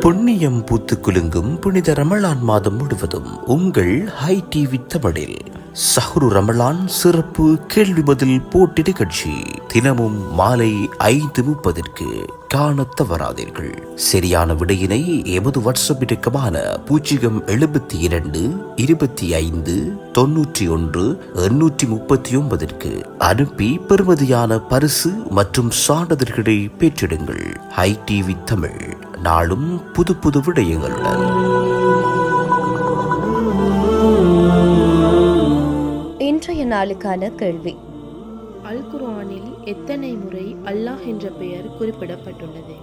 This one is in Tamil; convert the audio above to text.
புண்ணியம் பூத்து குலுங்கும் புனித ரமலான் மாதம் முழுவதும் உங்கள் ஹை டிவி தமிழில் சஹ்ரு ரமலான் சிறப்பு கேள்வி பதில் போட்டி நிகழ்ச்சி. தினமும் மாலை ஐந்து முப்பதற்கு காண தவறாதீர்கள். சரியான விடையினை எமது வாட்ஸ்அப் இலக்கமான பூஜ்ஜியம் எழுபத்தி இரண்டு இருபத்தி ஐந்து தொன்னூற்றி ஒன்று எண்ணூற்றி முப்பத்தி ஒன்பதற்கு அனுப்பி பெறுமதியான பரிசு மற்றும் சான்றிதழ்களை பெற்றிடுங்கள். ஹை டிவி தமிழ் நாளும் புது புது விடயங்களுடன் நாளுக்கான கேள்வி. அல் குர்ஆனில் எத்தனை முறை அல்லாஹ் என்ற பெயர் குறிப்பிடப்பட்டுள்ளது?